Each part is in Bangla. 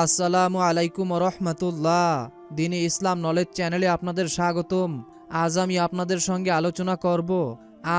আসসালামু আলাইকুম রহমতুল্লাহ। দিনে ইসলাম নলেজ চ্যানেলে আপনাদের স্বাগতম। আজ আমি আপনাদের সঙ্গে আলোচনা করব,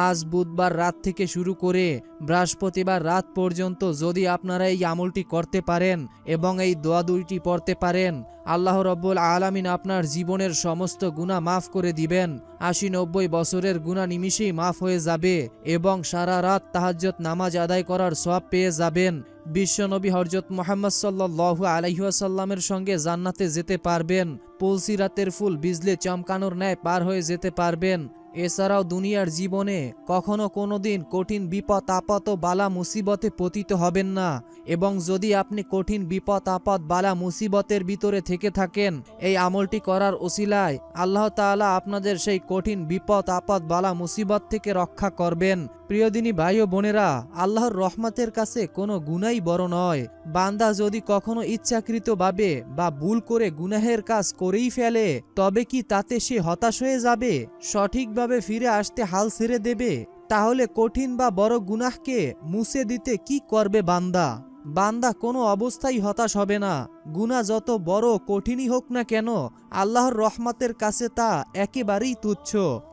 আজ বুধবার রাত থেকে শুরু করে বৃহস্পতিবার রাত পর্যন্ত যদি আপনারা এই আমলটি করতে পারেন এবং এই দোয়া দুইটি পড়তে পারেন, আল্লাহ রব্বুল আলামিন আপনার জীবনের সমস্ত গুণা মাফ করে দিবেন। আশি নব্বই বছরের গুণা নিমিষেই মাফ হয়ে যাবে এবং সারা রাত তাহাজ্জত নামাজ আদায় করার সব পেয়ে যাবেন। বিশ্বনবী হরজত মোহাম্মদ সাল্লাহ আলহিহাসাল্লামের সঙ্গে জান্নাতে যেতে পারবেন। পুলসি রাতের ফুল বিজলে চমকানোর ন্যায় পার হয়ে যেতে পারবেন। এছাড়াও দুনিয়ার জীবনে কখনো কোনো দিন কঠিন বিপদ, আপদ ও বালা মুসিবতে পতিত হবেন না। এবং যদি আপনি কঠিন বিপদ, আপদ, বালা মুসিবতের ভিতরে থেকে থাকেন, এই আমলটি করার ওসিলায় আল্লাহ তাআলা আপনাদের সেই কঠিন বিপদ, আপদ, বালা মুসিবত থেকে রক্ষা করবেন। প্রিয়দিনী ভাই ও বোনেরা, আল্লাহর রহমতের কাছে কোনো গুনাই বড় নয়। বান্দা যদি কখনো ইচ্ছাকৃতভাবে বা ভুল করে গুনাহের কাজ করেই ফেলে, তবে কি তাতে সে হতাশ হয়ে যাবে? সঠিকভাবে ফিরে আসতে হাল ছেড়ে দেবে? তাহলে কঠিন বা বড় গুনাহকে মুছে দিতে কি করবে বান্দা? বান্দা কোনো অবস্থায় হতাশ হবে না। গুনাহ যত বড় কঠিনই হোক না কেন, আল্লাহর রহমতের কাছে তা একেবারেই তুচ্ছ।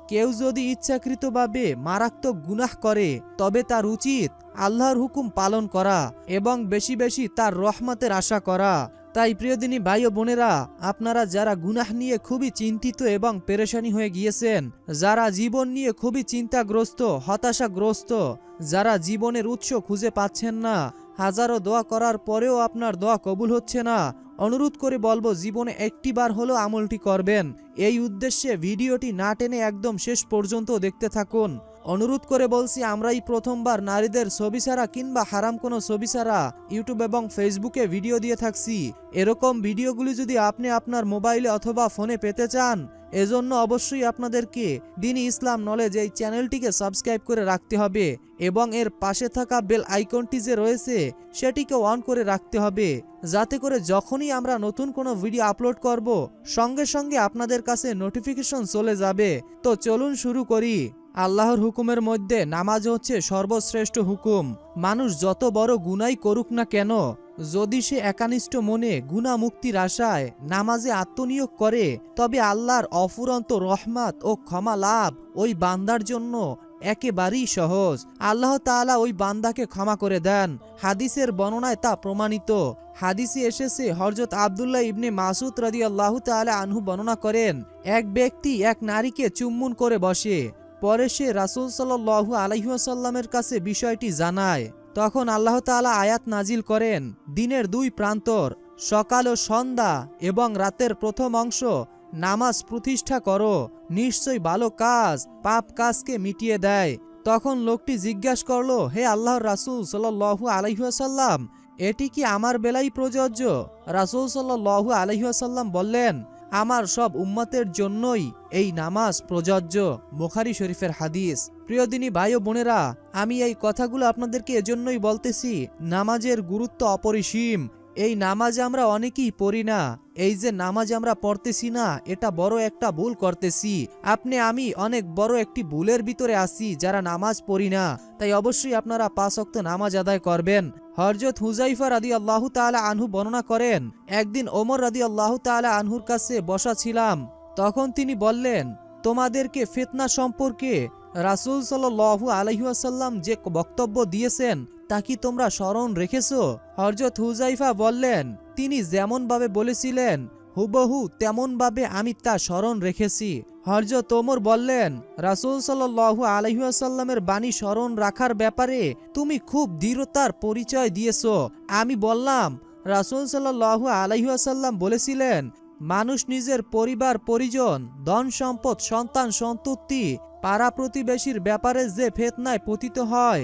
কেউ যদি ইচ্ছাকৃতভাবে মারাত্মক গুনাহ করে, তবে তার উচিত আল্লাহর হুকুম পালন করা এবং বেশি বেশি তার রহমতের আশা করা। তাই প্রিয়দিনী ভাই ও বোনেরা, আপনারা যারা গুনাহ নিয়ে খুবই চিন্তিত এবং পেরেশানি হয়ে গিয়েছেন, যারা জীবন নিয়ে খুবই চিন্তাগ্রস্ত, হতাশাগ্রস্ত, যারা জীবনের উৎস খুঁজে পাচ্ছেন না হাজারো দোয়া করার পরেও আপনার দোয়া কবুল হচ্ছে না। অনুরোধ করে বলব, জীবনে একটি বার হলো আমলটি করবেন। এই উদ্দেশ্যে ভিডিওটি না টেনে একদম শেষ পর্যন্ত দেখতে থাকুন। অনুরোধ করে বলছি, আমরাই প্রথমবার নারীদের ছবি ছাড়া কিংবা হারাম কোনো ছবি ছাড়া ইউটিউব এবং ফেসবুকে ভিডিও দিয়ে থাকছি। এরকম ভিডিওগুলি যদি আপনি আপনার মোবাইলে অথবা ফোনে পেতে চান, এজন্য অবশ্যই আপনাদেরকে দিনী ইসলাম নলেজ এই চ্যানেলটিকে সাবস্ক্রাইব করে রাখতে হবে এবং এর পাশে থাকা বেল আইকনটি যে রয়েছে সেটিকে অন করে রাখতে হবে। যাতে করে যখনই আমরা নতুন কোনো ভিডিও আপলোড করব, সঙ্গে সঙ্গে আপনাদের কাছে নোটিফিকেশন চলে যাবে। তো চলুন শুরু করি। আল্লাহর হুকুমের মধ্যে নামাজ হচ্ছে সর্বশ্রেষ্ঠ হুকুম। মানুষ যত বড় গুনাই করুক না কেন, যদি সে একানিষ্ঠ মনে গুণা মুক্তির আশায় নামাজে আত্মনিয়োগ করে, তবে আল্লাহর অফুরন্ত রহমাত ও ক্ষমা লাভ ওই বান্দার জন্য একেবারেই সহজ। আল্লাহ তাআলা ওই বান্দাকে ক্ষমা করে দেন। হাদিসের বর্ণনায় তা প্রমাণিত। হাদিসে এসেছে হরজত আবদুল্লাহ ইবনে মাসুদ রাদি আল্লাহ তাআলা আনহু বর্ণনা করেন, এক ব্যক্তি এক নারীকে চুম্বন করে বসে। পরে সে রাসুল সাল্লু আলহিহাসাল্লামের কাছে বিষয়টি জানায়। তখন আল্লাহ তাআলা আয়াত নাজিল করেন, দিনের দুই প্রান্তর, সকাল ও সন্ধ্যা এবং রাতের প্রথম অংশ, নামাজ প্রতিষ্ঠা করো, নিশ্চয় ভালো কাজ, পাপ কাজকে মিটিয়ে দেয়। তখন লোকটি জিজ্ঞাসা করল, হে আল্লাহর রাসুল সাল্লু আলহিহাসাল্লাম এটি কি আমার বেলাই প্রযোজ্য? রাসুল সাল্লু আলহিহাসাল্লাম বললেন আমার সব উম্মতের জন্যই এই নামাজ প্রযোজ্য। বোখারি শরীফের হাদিস। প্রিয়দিনী ভাই ও বোনেরা, আমি এই কথাগুলো আপনাদেরকে এজন্যই বলতেছি, নামাজের গুরুত্ব অপরিসীম। এই নামাজ আমরা অনেকেই পড়ি না। এই যে নামাজ আমরা পড়তেছি না, এটা বড় একটা ভুল করতেছি। আপনি, আমি অনেক বড় একটি ভুলের ভিতরে আছি যারা নামাজ পড়ি না। তাই অবশ্যই আপনারা পাঁচ অক্ত নামাজ আদায় করবেন। হরজত হুজাইফা রাদি আল্লাহ তাআলা আনহু বর্ণনা করেন, একদিন ওমর রাদি আল্লাহ তাআলা আনহুর কাছে বসা ছিলাম। তখন তিনি বললেন, তোমাদেরকে ফেতনা সম্পর্কে রাসুল সাল্লু আলহিহাসাল্লাম যে বক্তব্য দিয়েছেন, তা কি তোমরা স্মরণ রেখেছ? হরজত হুজাইফা বললেন, তিনি যেমনভাবে বলেছিলেন, হুবহু তেমনভাবে আমি তা স্মরণ রেখেছি। হরজত তোমর বললেন, রাসুল সাল্লু আলহিহাসাল্লামের বাণী স্মরণ রাখার ব্যাপারে তুমি খুব দৃঢ়তার পরিচয় দিয়েছ। আমি বললাম, রাসুল সাল্লাহ আলহিহাসাল্লাম বলেছিলেন, মানুষ নিজের পরিবার, পরিজন ধন সম্পদ সন্তান সন্ততি পাড়া প্রতিবেশীর ব্যাপারে যে ফেতনায় পতিত হয়,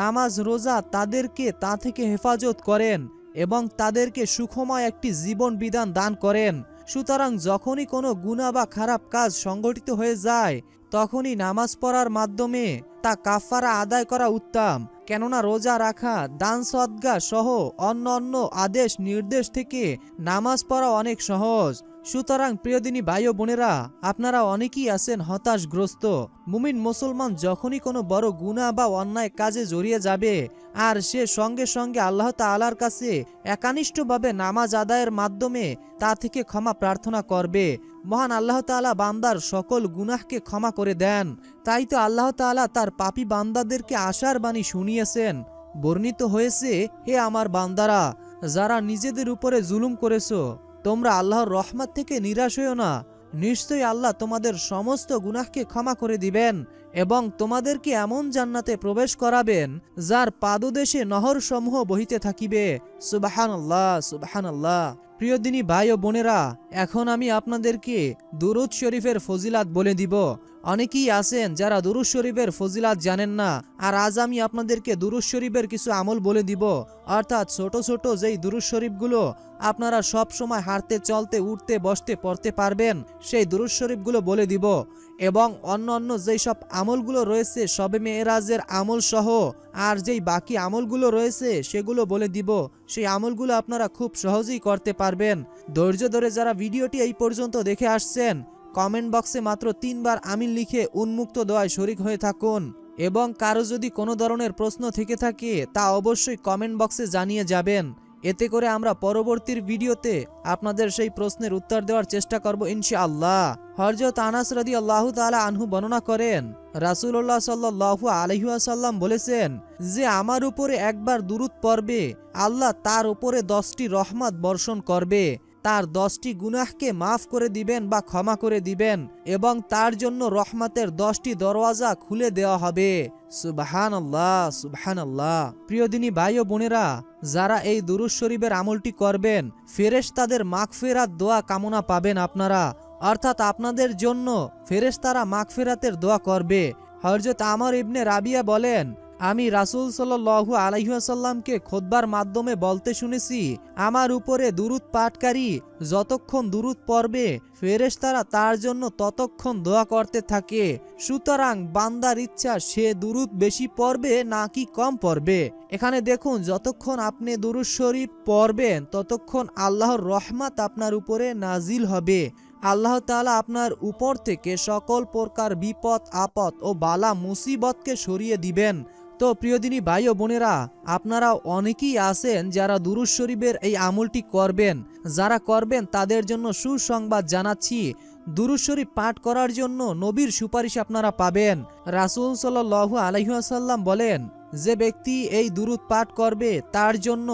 নামাজ, রোজা তাদেরকে তা থেকে হেফাজত করেন এবং তাদেরকে সুখময় একটি জীবন বিধান দান করেন। সুতরাং যখনই কোনো গুণা বা খারাপ কাজ সংগঠিত হয়ে যায়, তখনই নামাজ পড়ার মাধ্যমে তা কাফারা আদায় করা উত্তম। কেননা রোজা রাখা, দান সদ্গা সহ অন্য অন্য আদেশ নির্দেশ থেকে নামাজ পড়া অনেক সহজ। সুতরাং প্রিয়দিনী ভাই ও বোনেরা, আপনারা অনেকেই আছেন হতাশগ্রস্ত। মুমিন মুসলমান যখনই কোনো বড় গুনাহ বা অন্যায় কাজে জড়িয়ে যাবে, আর সে সঙ্গে সঙ্গে আল্লাহ তাআলার কাছে একানিষ্ঠভাবে নামাজ আদায়ের মাধ্যমে তা থেকে ক্ষমা প্রার্থনা করবে। মহান আল্লাহ তাআলা বান্দার সকল গুনাহকে ক্ষমা করে দেন। তাই তো আল্লাহ তাআলা তার পাপী বান্দাদেরকে আশার বাণী শুনিয়েছেন। বর্ণিত হয়েছে, হে আমার বান্দারা, যারা নিজেদের উপরে জুলুম করেছ তোমরা আল্লাহর রহমত থেকে নিরাশ হইও না। নিশ্চয়ই আল্লাহ তোমাদের সমস্ত গুনাহকে ক্ষমা করে দিবেন এবং তোমাদেরকে এমন জান্নাতে প্রবেশ করাবেন, যার পাদদেশে নহর সমূহ বহিতে থাকিবে। সুবাহান আল্লাহ সুবাহান আল্লাহ প্রিয় দিনী ভাই ও বোনেরা, এখন আমি আপনাদেরকে দুরুদ শরীফের ফজিলাত বলে দিব। অনেকেই আছেন যারা দুরুদ শরীফের ফজিলাত জানেন না। আর আজ আমি আপনাদেরকে দুরুদ শরীফের কিছু আমল বলে দিব। অর্থাৎ ছোট ছোট যেই দুরুদ শরীফগুলো আপনারা সব সময় হাঁটতে, চলতে, উঠতে, বসতে, পড়তে পারবেন, সেই দুরুদ শরীফগুলো বলে দিব। এবং অন্য অন্য যেই সব আমলগুলো রয়েছে, সবে মেয়েরাজের আমল সহ, আর যেই বাকি আমলগুলো রয়েছে, সেগুলো বলে দিব। সেই আমলগুলো আপনারা খুব সহজেই করতে পারবেন। ধৈর্য ধরে যারা ভিডিওটি এই পর্যন্ত দেখে আসছেন কমেন্ট বক্সে মাত্র তিনবার আমিন লিখে উন্মুক্ত দেওয়ায় শরিক হয়ে থাকুন। এবং কারও যদি কোনো ধরনের প্রশ্ন থেকে থাকে, তা অবশ্যই কমেন্ট বক্সে জানিয়ে যাবেন। এতে করে আমরা পরবর্তীর ভিডিওতে আপনাদের সেই প্রশ্নের উত্তর দেওয়ার চেষ্টা করব ইনশাআল্লাহ। হরজত আনাস রাদি আল্লাহ তালা আনহু বর্ণনা করেন রাসুল্লাহ সাল্লাহু আলহিহাসাল্লাম বলেছেন, যে আমার উপরে একবার দুরুদ পড়বে, আল্লাহ তার উপরে দশটি রহমত বর্ষণ করবে। তার দশটি গুনাহকে মাফ করে দিবেন বা ক্ষমা করে দিবেন এবং তার জন্য রহমতের দশটি দরওয়াজা খুলে দেওয়া হবে। সুবহান আল্লাহ সুবহান আল্লাহ প্রিয়দিনী ভাই ও বোনেরা, যারা এই দুরুজ শরীফের আমলটি করবেন ফেরেশ তাদের মাগফেরাত দোয়া কামনা পাবেন আপনারা। অর্থাৎ আপনাদের জন্য ফেরেশতারা মাগফেরাতের দোয়া করবে। হরজত আমর ইবনে রাবিয়া বলেন আমি রাসুল সাল্লু আলাইসাল্লামকে খোদবার মাধ্যমে বলতে শুনেছি, আমার উপরে দুরুদ পাঠকারী যতক্ষণ দুরুদ পড়বে, ফেরেশতারা তার জন্য ততক্ষণ দোয়া করতে থাকে। সুতরাং বান্দার ইচ্ছা সে দুরুদ বেশি পড়বে নাকি কম পড়বে। এখানে দেখুন, যতক্ষণ আপনি দুরুদ শরীফ পড়বেন, ততক্ষণ আল্লাহর রহমত আপনার উপরে নাজিল হবে। আল্লাহ তালা আপনার উপর থেকে সকল প্রকার বিপদ, আপদ ও বালা মুসিবতকে সরিয়ে দিবেন। তো প্রিয়দিনী ভাই ও বোনেরা, আপনারা অনেকেই আছেন যারা দুরুজ শরীফের এই আমলটি করবেন। যারা করবেন, তাদের জন্য সুসংবাদ জানাচ্ছি। দুরুজ শরীফ পাঠ করার জন্য নবীর সুপারিশ আপনারা পাবেন। রাসুল সাল্লু আলহিহাসাল্লাম বলেন, যে ব্যক্তি এই দুরুদ পাঠ করবে, তার জন্য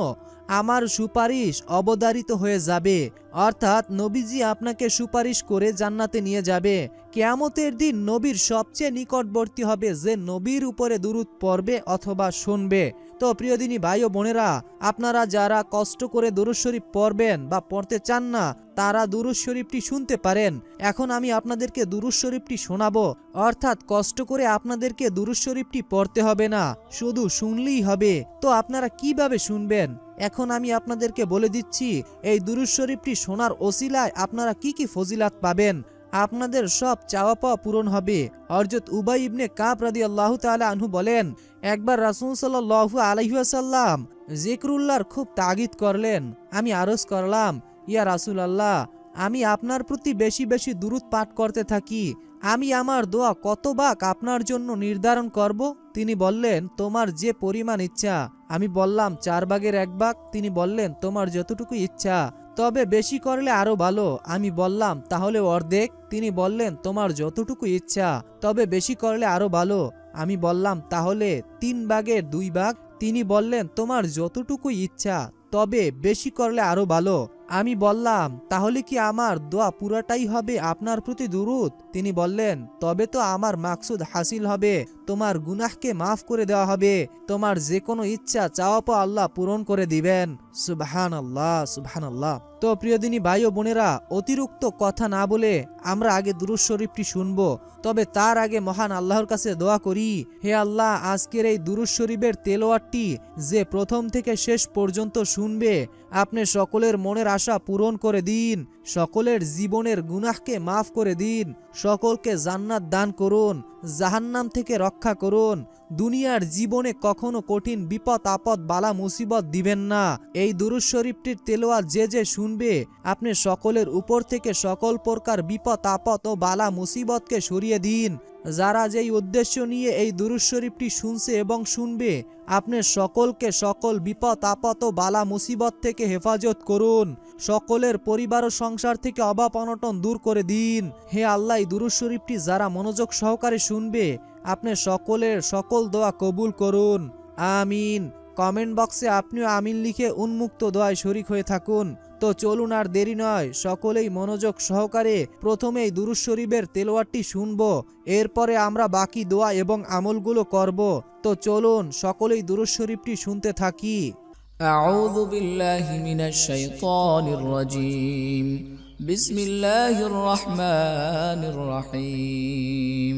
আমার সুপারিশ অবদারিত হয়ে যাবে। অর্থাৎ নবীজি আপনাকে সুপারিশ করে জান্নাতে নিয়ে যাবে। কেয়ামতের দিন নবীর সবচেয়ে নিকটবর্তী হবে যে নবীর উপরে দুরুদ পড়বে অথবা শুনবে। তো প্রিয়দিনী ভাই ও বোনেরা, আপনারা যারা কষ্ট করে দুরুদ শরীফ পড়বেন বা পড়তে চান না, তারা দুরুদ শরীফটি শুনতে পারেন। এখন আমি আপনাদেরকে দুরুদ শরীফটি শোনাবো। অর্থাৎ কষ্ট করে আপনাদেরকে দুরুদ শরীফটি পড়তে হবে না, শুধু শুনলেই হবে। তো আপনারা কীভাবে শুনবেন? এখন আমি আপনাদেরকে বলে দিচ্ছি, এই দুরুদ শরীফটি শোনার ওসিলায় আপনারা কি কি ফজিলাত পাবেন? আপনাদের সব চাওয়া পাওয়া পূরণ হবে। হরজত উবাই ইবনে কাপ রাদি আল্লাহ তালা আনহু বলেন, একবার রাসুল সাল্লাহু আলহিহাসাল্লাম জিকরুল্লাহর খুব তাগিদ করলেন। আমি আরজ করলাম, ইয়া রাসুল আল্লাহ আমি আপনার প্রতি বেশি বেশি দূরত পাঠ করতে থাকি। আমি আমার দোয়া কত বাক আপনার জন্য নির্ধারণ করব? তিনি বললেন, তোমার যে পরিমাণ ইচ্ছা। আমি বললাম, চার ভাগের এক ভাগ। তিনি বললেন, তোমার যতটুকু ইচ্ছা। তবে বেশি করলে আরও ভালো। আমি বললাম, তাহলে অর্ধেক। তিনি বললেন, তোমার যতটুকু ইচ্ছা, তবে বেশি করলে আরও ভালো। আমি বললাম, তাহলে তিন ভাগের দুই ভাগ? তিনি বললেন, তোমার যতটুকু ইচ্ছা, তবে বেশি করলে আরও ভালো। আমি বললাম, তাহলে কি আমার দোয়া পুরাটাই হবে আপনার প্রতি দুরুদ? তিনি বললেন, তবে তো আমার মাকসুদ হাসিল হবে, তোমার গুনাহকে মাফ করে দেওয়া হবে, তোমার যে কোনো ইচ্ছা চাওয়া পা আল্লাহ পূরণ করে দিবেন। সুবহান আল্লাহ সুবহান আল্লাহ তো প্রিয়দিনী ভাই ও বোনেরা, অতিরিক্ত কথা না বলে আমরা আগে দুরুদ শরীফটি শুনব। তবে তার আগে মহান আল্লাহর কাছে দোয়া করি, হে আল্লাহ, আজকের এই দুরুদ শরীফের তেলোয়ারটি যে প্রথম থেকে শেষ পর্যন্ত শুনবে, আপনি সকলের মনের আশা পূরণ করে দিন। সকলের জীবনের গুনাহকে মাফ করে দিন, সকলকে জান্নাত দান করুন, জাহান্নাম থেকে রক্ষা করুন। দুনিয়ার জীবনে কখনো কঠিন বিপদ, আপদ, বালা, মুসিবত দিবেন না। এই দুরুজ শরীফটির তেলোয়া যে যে শুনবে, আপনি সকলের উপর থেকে সকল প্রকার বিপদ, আপদ ও বালা, মুসিবতকে সরিয়ে দিন। যারা যেই উদ্দেশ্য নিয়ে এই দুরুজ শরীফটি শুনছে এবং শুনবে, আপনি সকলকে সকল বিপদ, আপদ ও বালা মুসিবত থেকে হেফাজত করুন। সকলের পরিবার ও সংসার থেকে অভাব অনটন দূর করে দিন। হে আল্লাহ দুরুজ শরীফটি যারা মনোযোগ সহকারে শুনবে, আপনি সকলের সকল দোয়া কবুল করুন। আমিন। কমেন্ট বক্সে আপনিও আমিন লিখে উন্মুক্ত দোয়ায় শরিক হয়ে থাকুন তো চলুন আর দেরি নয় সকলেই মনোযোগ সহকারে প্রথমেই দুরুজ শরীফের তেলোয়ারটি শুনব এরপরে আমরা বাকি দোয়া এবং আমলগুলো করব তো চলুন সকলেই দুরুজ শরীফটি শুনতে থাকি أعوذ بالله من الشيطان الرجيم بسم الله الرحمن الرحيم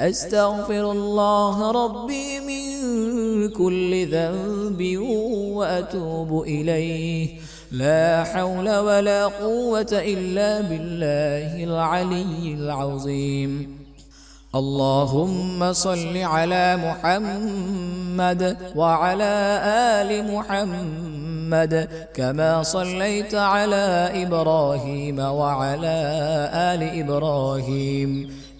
أستغفر الله ربي من كل ذنب وأتوب إليه. لا حول ولا قوة إلا بالله العلي العظيم. اللهم صل على محمد وعلى آل محمد كما صليت على إبراهيم وعلى آل إبراهيم.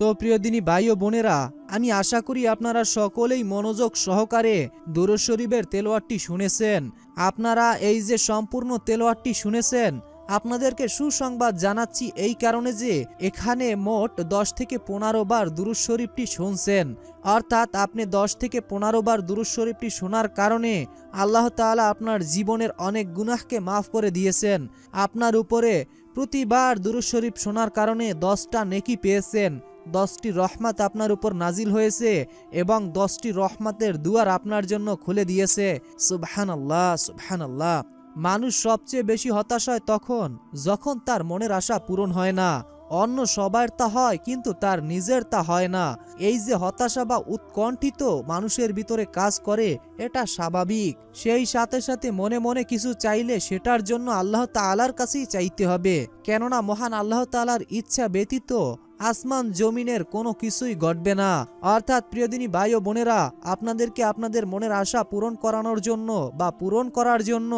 তো প্রিয় দিনী ভাই ও বোনেরা, আমি আশা করি আপনারা সকলেই মনোযোগ সহকারে দুরুদ শরীফের তেলোয়ারটি শুনেছেন। আপনারা এই যে সম্পূর্ণ তেলোয়ারটি শুনেছেন, আপনাদেরকে সুসংবাদ জানাচ্ছি এই কারণে যে এখানে মোট দশ থেকে পনেরো বার দুরুদ শরীফটি শুনছেন। অর্থাৎ আপনি দশ থেকে পনেরো বার দুরুদ শরীফটি শোনার কারণে আল্লাহ তাআলা আপনার জীবনের অনেক গুনাহকে মাফ করে দিয়েছেন। আপনার উপরে প্রতিবার দুরুদ শরীফ শোনার কারণে দশটা নেকি পেয়েছেন। দশটি রহমত আপনার উপর নাজিল হয়েছে এবং দশটি রহমতের দুয়ার আপনার জন্য খুলে দিয়েছে। সুবহান আল্লাহ সুবহান আল্লাহ মানুষ সবচেয়ে বেশি হতাশ হয় তখন, যখন তার মনের আশা পূরণ হয় না। অন্য সবার তা হয়, কিন্তু তার নিজের তা হয় না। এই যে হতাশা বা উৎকণ্ঠিত মানুষের ভিতরে কাজ করে, এটা স্বাভাবিক। সেই সাথে সাথে মনে মনে কিছু চাইলে সেটার জন্য আল্লাহ তাআলার কাছেই চাইতে হবে। কেননা মহান আল্লাহ তাআলার ইচ্ছা ব্যতীত আসমান জমিনের কোনো কিছুই ঘটবে না। অর্থাৎ প্রিয়দিনী ভাই ও বোনেরা, আপনাদেরকে আপনাদের মনের আশা পূরণ করানোর জন্য বা পূরণ করার জন্য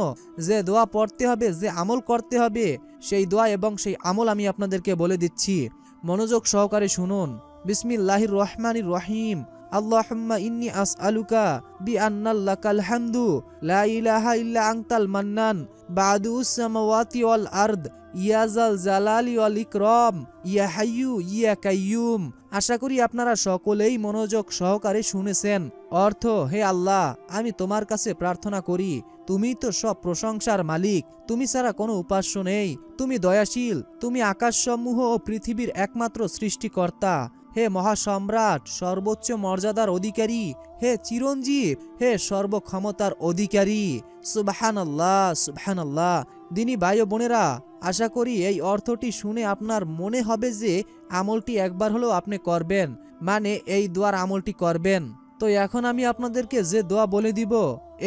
যে দোয়া পড়তে হবে, যে আমল করতে হবে, সেই দোয়া এবং সেই আমল আমি আপনাদেরকে বলে দিচ্ছি। মনোযোগ সহকারে শুনুন। বিসমিল্লাহির রহমানির রহিম। আল্লাহুম্মা ইন্নি আসআলুকা বিআন্নাল্লাকাল হামদু লা ইলাহা ইল্লা আনতাল মান্নান বাদুস সামাওয়াতি ওয়াল আরদ ইয়াজাল জালালি ওয়াল ইকরাম ইয়া হাইয়ু ইয়া কাইয়ুম আশা করি আপনারা সকলেই মনোযোগ সহকারে শুনেছেন। অর্থ, হে আল্লাহ, আমি তোমার কাছে প্রার্থনা করি, তুমি তো সব প্রশংসার মালিক, তুমি ছাড়া কোনো উপাস্য নেই, তুমি দয়াশীল, তুমি আকাশসমূহ ও পৃথিবীর একমাত্র সৃষ্টিকর্তা। হে মহাসম্রাট, সর্বোচ্চ মর্যাদার অধিকারী। হে চিরঞ্জীব, হে সর্বক্ষমতার অধিকারী। সুবাহান আল্লাহ সুবাহান আল্লাহ দিনী বোনেরা, আশা করি এই অর্থটি শুনে আপনার মনে হবে যে আমলটি একবার হলেও আপনি করবেন মানে এই দোয়ার আমলটি করবেন। তো এখন আমি আপনাদেরকে যে দোয়া বলে দিব,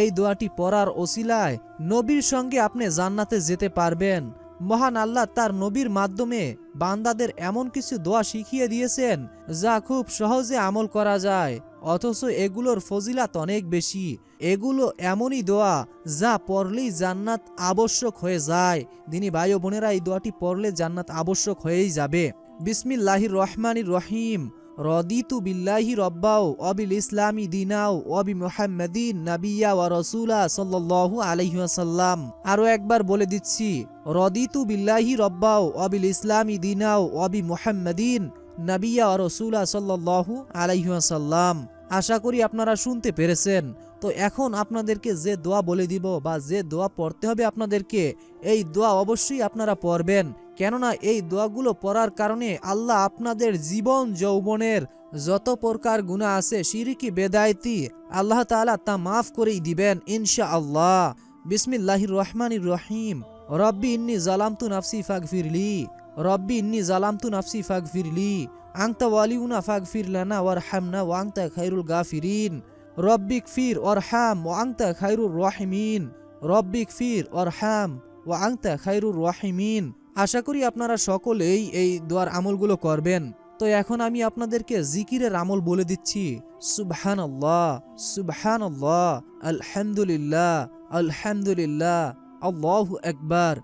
এই দোয়াটি পড়ার ওসিলায় নবীর সঙ্গে আপনি জান্নাতে যেতে পারবেন। মহান আল্লাহ তার নবীর মাধ্যমে বান্দাদের এমন কিছু দোয়া শিখিয়ে দিয়েছেন যা খুব সহজে আমল করা যায়। অথচ এগুলোর ফজিলাত অনেক বেশি। এগুলো এমনই দোয়া যা পড়লেই জান্নাত আবশ্যক হয়ে যায়। দিনী ভাই বোনেরা এই দোয়াটি পড়লে জান্নাত আবশ্যক হয়েই যাবে। বিসমিল্লাহির রহমানির রহিম। রদিতু বিল্লাহি রব্বাও, অবিল ইসলামী দিনাও, অবি মোহাম্মদিন নাবিয়া ওয়া রসুলা সাল্লাল্লাহু আলাইহি ওয়াসাল্লাম। আরও একবার বলে দিচ্ছি, রদিতু বিল্লাহি রব্বাও, অবিল ইসলামী দিনাও, অবি মোহাম্মদিন নাবিয়া ওয়া রসুলা সাল্লাল্লাহু আলাইহি ওয়াসাল্লাম। আশা করি আপনারা শুনতে পেরেছেন। তো এখন আপনাদেরকে যে দোয়া বলে দিব বা যে দোয়া পড়তে হবে আপনাদেরকে, এই দোয়া অবশ্যই আপনারা পড়বেন। কেননা এই দোয়াগুলো পড়ার কারণে আল্লাহ আপনাদের জীবন যৌবনের যত প্রকার গুণা আছে শিরিকি বেদায়তি, আল্লাহ তাআলা তা মাফ করেই দিবেন ইনশা আল্লাহ বিসমিল্লাহির রহমান রহিম। রব্বি ইন্নি জালামতু নাফসি ফাগ ফিরলি রব্বি ইন্নি জালামতু নাফসি ফাগ ফিরলি আংতা ওয়ালিউনা ফাগফির লানা ওয়ারহামনা ওয়া আংতা খাইরুল গাফিরিন। রব্বিক ফির ওরহাম ও আংতা খাইরুর রহিমিন। রব্বিক ফির ওরহাম ও আংতা খাইরুর রহিমিন। আশা করি আপনারা সকলেই এই দোয়ার আমলগুলো করবেন। তো এখন আমি আপনাদেরকে জিকিরের আমল বলে দিচ্ছি। সুবহান আল্লাহ সুবহান আল্লাহ আলহামদুলিল্লাহ আলহামদুলিল্লাহ, আল্লাহ একবার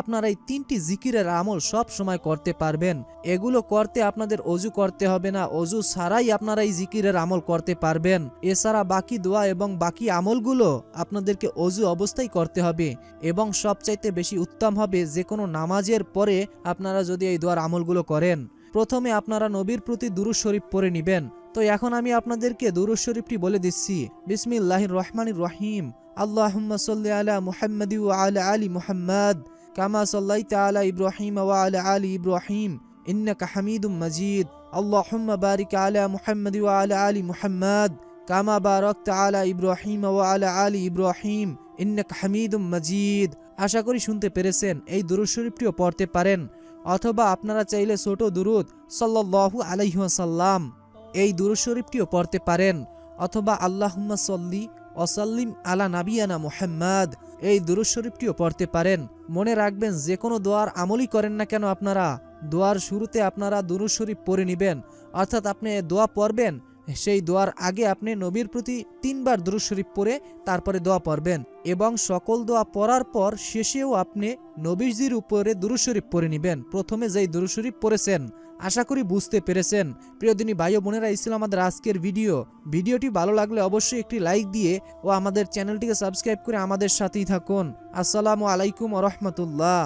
আপনারা এই তিনটি জিকিরের আমল সব সময় করতে পারবেন। এগুলো করতে আপনাদের অজু করতে হবে না। অজু ছাড়াই আপনারা এই জিকিরের আমল করতে পারবেন। এছাড়া বাকি দোয়া এবং বাকি আমলগুলো আপনাদেরকে অজু অবস্থায় করতে হবে এবং সবচাইতে বেশি উত্তম হবে যে কোনো নামাজের পরে আপনারা যদি এই দোয়ার আমলগুলো করেন। প্রথমে আপনারা নবীর প্রতি দুরুজ শরীফ পরে নেবেন। তো এখন আমি আপনাদেরকে দুরুজ শরীফটি বলে দিচ্ছি। বিসমিল্লাহির রহমানির রহিম। আল্লাহুম্মা সাল্লি আলা মুহাম্মাদি আলা আলি মুহাম্মাদ। কামা সাল্লাইতা আলা ইব্রাহিম ওয়া আলা আলি ইব্রাহিম ইন্নাকা হামিদুম মাজিদ আল্লাহুম্মা বারিক আলা মুহাম্মাদি ওয়া আলা আলি মুহাম্মাদ কামা বারাকতা আলা ইব্রাহিম ওয়া আলা আলি ইব্রাহিম ইন্নাকা হামিদুম মাজিদ আশা করি শুনতে পেরেছেন, এই দুরুদ শরীফটিও পড়তে পারেন, অথবা আপনারা চাইলে ছোট দুরুদ সাল্লাল্লাহু আলাইহি ওয়াসাল্লাম এই দুরুদ শরীফটিও পড়তে পারেন, অথবা আল্লাহুম্মা সল্লি অসাল্লিম আলা নাবিয়ানা মুহাম্মাদ। এই দুরুদ শরীফটিও পড়তে পারেন। মনে রাখবেন যে কোনো দোয়ার আমলই করেন না কেন আপনারা। দোয়ার শুরুতে আপনারা দুরুদ শরীফ পড়ে নেবেন। অর্থাৎ আপনি দোয়া পড়বেন, সেই দোয়ার আগে আপনি নবীর প্রতি তিনবার দুরুদ শরীফ পড়ে তারপরে দোয়া পড়বেন এবং সকল দোয়া পড়ার পর শেষেও আপনি নবীজির উপরে দুরুদ শরীফ পড়ে নেবেন। প্রথমে যেই দুরুদ শরীফ পড়েছেন আশা করি বুঝতে পেরেছেন। প্রিয়দিনী ভাই বোনেরা, এই ছিল আমাদের আজকের ভিডিও। ভিডিওটি ভালো লাগলে অবশ্যই একটি লাইক দিয়ে ও আমাদের চ্যানেলটিকে সাবস্ক্রাইব করে আমাদের সাথেই থাকুন। আসসালামু আলাইকুম রহমতুল্লাহ।